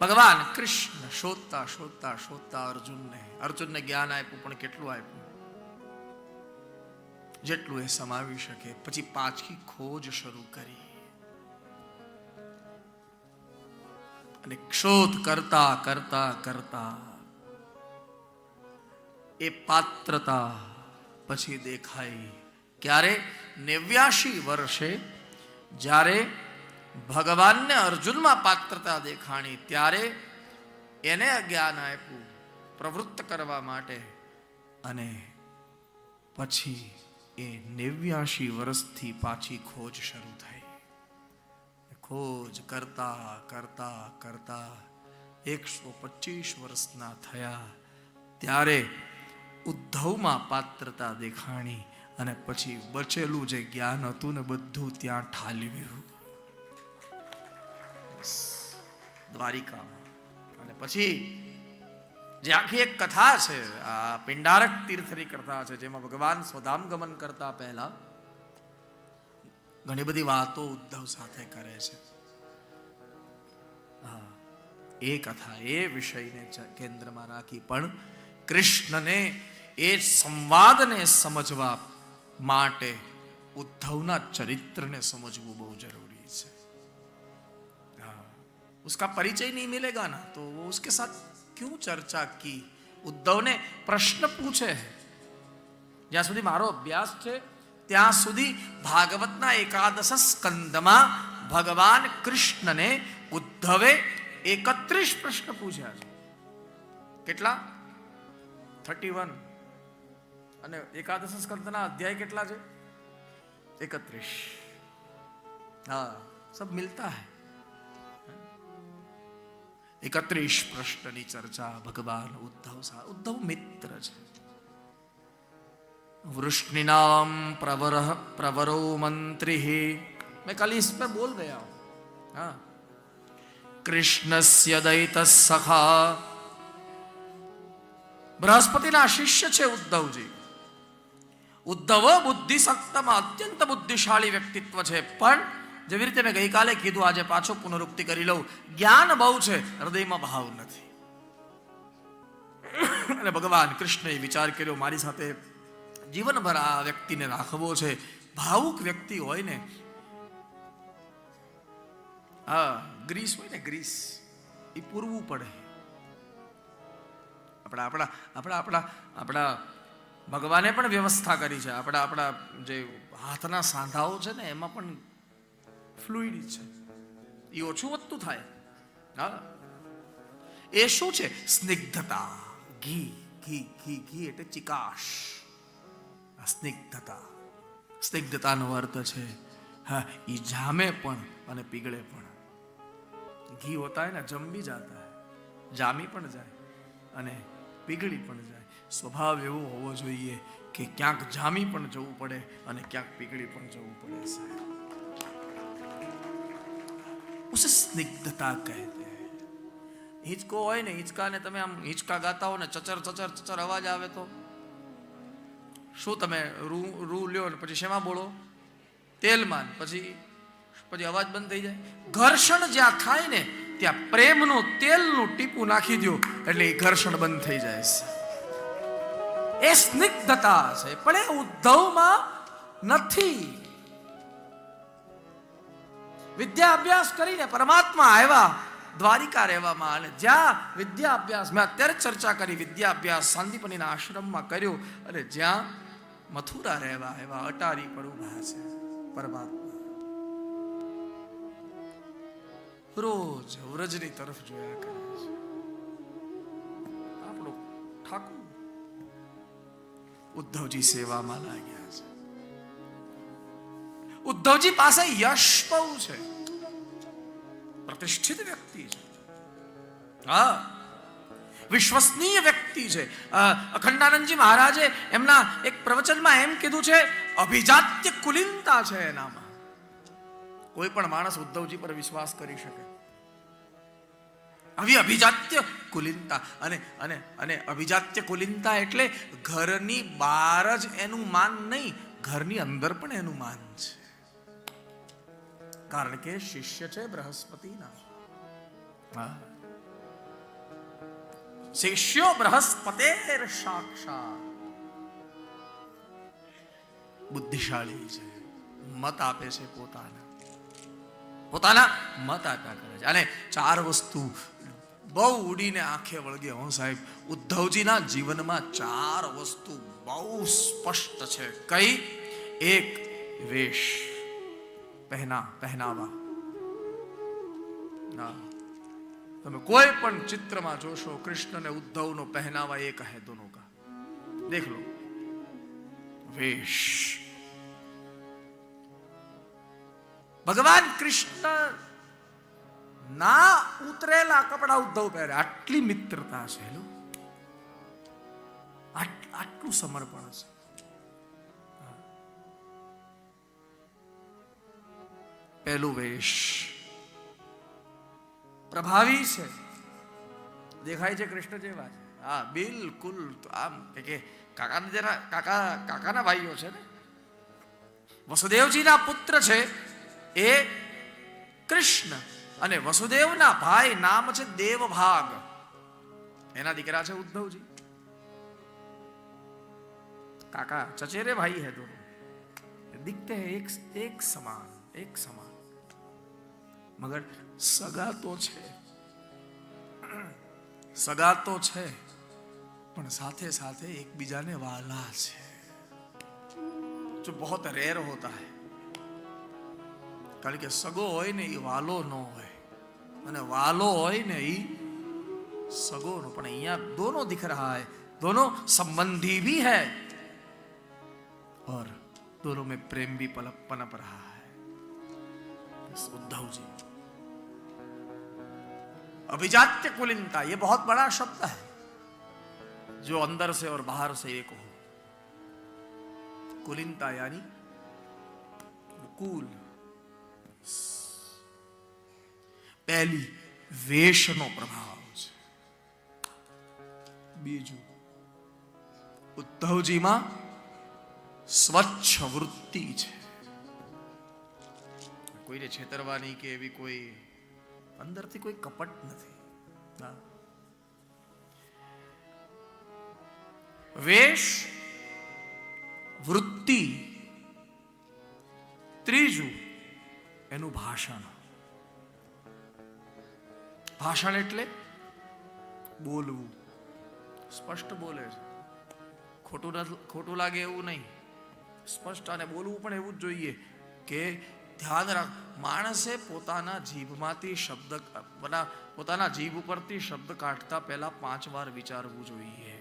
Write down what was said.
ભગવાન કૃષ્ણ, શોધતા શોધતા શોધતા અર્જુનને. અર્જુનને જ્ઞાન આપ્યું, પણ કેટલું આપ્યું? જેટલું એ સમાવી શકે. પછી પાછી ખોજ શરૂ કરી. અને શોધ કરતા કરતા કરતા એ પાત્રતા પછી દેખાઈ. ક્યારે? નેવ્યાશી વર્ષે, જ્યારે ભગવાનને અર્જુનમાં પાત્રતા દેખાણી ત્યારે એને જ્ઞાન આપ્યું પ્રવૃત્ત કરવા માટે અને પછી એ નેવ્યાશી વર્ષથી પાછી ખોજ શરૂ થઈ. ખોજ કરતા કરતા કરતા એકસો પચીસ વર્ષના થયા. ત્યારે ઉદ્ધવમાં પાત્રતા દેખાણી અને પછી બચેલું જે જ્ઞાન હતું ને બધું ત્યાં ઠાલવ્યું. દ્વારિકામાં. અને પછી, જે આખી એક કથા છે, આ પિંડારક તીર્થની કથા છે, જેમાં ભગવાન સ્વધામ ગમન કરતા પહેલા ઘણી બધી વાતો ઉદ્ધવ સાથે કરે છે. હા, એ કથા, એ વિષયને કેન્દ્રમાં રાખી. પણ કૃષ્ણને એ સંવાદને સમજવા માટે ઉદ્ધવના ચરિત્રને સમજવું બહુ જરૂરી उसका परिचय नहीं मिलेगा ना तो वो उसके साथ क्यों चर्चा की उद्धव ने प्रश्न पूछे हैं જ્યાં સુધી મારો અભ્યાસ છે ત્યાં સુધી ભાગવતના એકાદશ સ્કંદમાં ભગવાન કૃષ્ણને ઉદ્ધવે એકત્રીસ પ્રશ્ન પૂછ્યા છે કેટલા થર્ટી વન અને એકાદશ સ્કંદના અધ્યાય કેટલા છે એકત્રીસ હા સબ મિલતા હૈ એકત્રીસ પ્રશ્નની ચર્ચા ભગવાન ઉદ્ધવ ઉદ્ધવ મિત્ર છે. વૃષ્ણિનામ પ્રવર પ્રવરો મંત્રી. મેં કાલે ઇસ પર બોલ ગયા હું. હા. કૃષ્ણસ્ય દૈત સખા. બૃહસ્પતિના શિષ્ય છે ઉદ્ધવજી. ઉદ્ધવ બુદ્ધિ બુદ્ધિસક્તમાં અત્યંત બુદ્ધિશાળી વ્યક્તિત્વ છે. પણ જેવી રીતે મેં ગઈકાલે કીધું, આજે પાછો પુનરુક્તિ કરી લઉં. જ્ઞાન બહુ છે, હૃદયમાં ભાવ નથી. અને ભગવાન કૃષ્ણએ વિચાર કર્યો, મારી સાથે જીવનભર આ વ્યક્તિને રાખવો છે. ભાવુક વ્યક્તિ હોય ને, હા, ગ્રીસ હોય ને ગ્રીસ એ પૂરવું પડે. આપણા આપણા આપણા આપણા આપણા ભગવાને પણ વ્યવસ્થા કરી છે. આપણા આપણા જે હાથના સાંધાઓ છે ને, એમાં પણ ફ્લુઇડ છે. એ ઓછું વધતું થાય. હા. એ શું છે? સ્નિગ્ધતા. ઘી ઘી ઘી ઘી એટલે ચિકાશ. સ્નિગ્ધતા. સ્નિગ્ધતાનો અર્થ છે, હા એ જામે પણ અને પીગળે પણ. ઘી હોતા હે ને જમી જતા જાતા હે. જામી પણ જાય અને પીગળી પણ જાય. સ્વભાવ એવો હોવો જોઈએ કે ક્યાંક જામી પણ જવું પડે અને ક્યાંક પીગળી પણ જવું પડે સાહેબ. ઉસે સ્નિગ્ધતા કહેતે હિંચકો હોય ને હિંચકાને તમે આમ હિંચકા ગાતા હો ને ચચર ચચર ચચર અવાજ આવે તો શું તમે રૂ રૂ લ્યો ને પછી શેમાં બોલો તેલમાં પછી પછી અવાજ બંધ થઈ જાય ઘર્ષણ જ્યાં થાય ને ત્યાં પ્રેમનું તેલનું ટીપું નાખી દો એટલે એ ઘર્ષણ બંધ થઈ જાય છે। એ સ્નિગ્ધતા છે, પણ એ ઉદ્ધવમાં નથી। વિદ્યા અભ્યાસ કરીને પરમાત્મા આવ્યા, દ્વારિકા રહેવામાં અને જ્યાં વિદ્યા અભ્યાસ મેં અત્યારે ચર્ચા કરી વિદ્યા અભ્યાસ સાંદીપનીના આશ્રમમાં કર્યો અને જ્યાં મથુરા રહેવા એવા અટારી પર ઊભા છે પરમાત્મા. રોજ વ્રજની તરફ જોયા કરે છે. આપણો ઠાકુર ઉદ્ધવજી સેવામાં લાગ્યા છે. ઉદ્ધવજી પાસે યશ બહુ છે. પ્રતિષ્ઠિત વ્યક્તિ છે. હા. વિશ્વસનીય વ્યક્તિ છે. અખંડાનંદજી મહારાજે એમના એક પ્રવચનમાં એમ કીધું છે, અભિજાત્ય કુલિનતા છે એનામાં. કોઈ પણ માણસ ઉદ્ધવજી પર વિશ્વાસ કરી શકે. આવી અભિજાત્ય કુલિનતા અને અને અને અભિજાત્ય કુલિનતા એટલે ઘરની બહાર જ એનું માન નહીં, ઘરની અંદર પણ એનું માન છે. કારણ કે શિષ્ય છે બૃહસ્પતિના. શિષ્યો બૃહસ્પતેર સાક્ષાત. બુદ્ધિશાળી છે. મત આપે છે પોતાના. પોતાના મત આપ્યા કરે છે. અને ચાર વસ્તુ બહુ ઉડીને આંખે વળગે હો સાહેબ. ઉદ્ધવજીના જીવનમાં ચાર વસ્તુ બહુ સ્પષ્ટ છે. કઈ? એક, વેશ. પહેના, પહેનાવા. ના. તમે કોઈ પણ ચિત્રમાં જોશો કૃષ્ણ ને ઉદ્ધવનો પહેનાવા એક હે દોનો કા. દેખ લો. વેશ. ભગવાન કૃષ્ણ ના ઉતરેલા કપડા ઉદ્ધવ પહેરે. આટલી મિત્રતા છે આટલું સમર્પણ છે. પહેલું વેશ. પ્રભાવી છે. દેખાય છે કૃષ્ણ જેવા છે. હા, બિલકુલ આમ કે કાકાના જેના કાકા, કાકાના ભાઈઓ છે ને? વસુદેવજીના પુત્ર છે એ કૃષ્ણ અને વસુદેવના ભાઈ નામ છે દેવભાગ. એના દીકરા છે ઉદ્ધવજી. કાકા, ચચેરે ભાઈ હે તો દિખતે એક એક સમાન એક સમાન. મગર સગા તો છે સગા તો છે પણ સાથે સાથે એકબીજાને વાલા છે जो बहुत रेयर होता है કારણ કે સગો હોય ને એ વાલો ન હોય અને વાલો હોય ને એ સગો નો પણ અહીંયા दोनों दिख रहा है दोनों संबंधी भी है और दोनों में प्रेम भी पलप पनप रहा है बस उद्धव जी अभिजात्य कुलीनता ये बहुत बड़ा शब्द है जो अंदर से और बाहर से एक हो कुलीनता यानी કુલ પહેલી વેશનો પ્રભાવ છે બીજું ઉદ્ધવજીમાં સ્વચ્છ વૃત્તિ છે કોઈને છેતરવાની કે એવી કોઈ અંદરથી કોઈ કપટ નથી. વેશ, વૃત્તિ, ત્રીજું એનું ભાષણ. ભાષણ એટલે બોલવું. સ્પષ્ટ બોલે છે. ખોટું ખોટું લાગે એવું નહીં. સ્પષ્ટ અને બોલવું પણ એવું જ જોઈએ કે ધ્યાન રાખ. માણસે પોતાના જીભમાંથી શબ્દ પોતાના જીભ ઉપરથી શબ્દ કાઢતા પહેલા પાંચ વાર વિચારવું જોઈએ.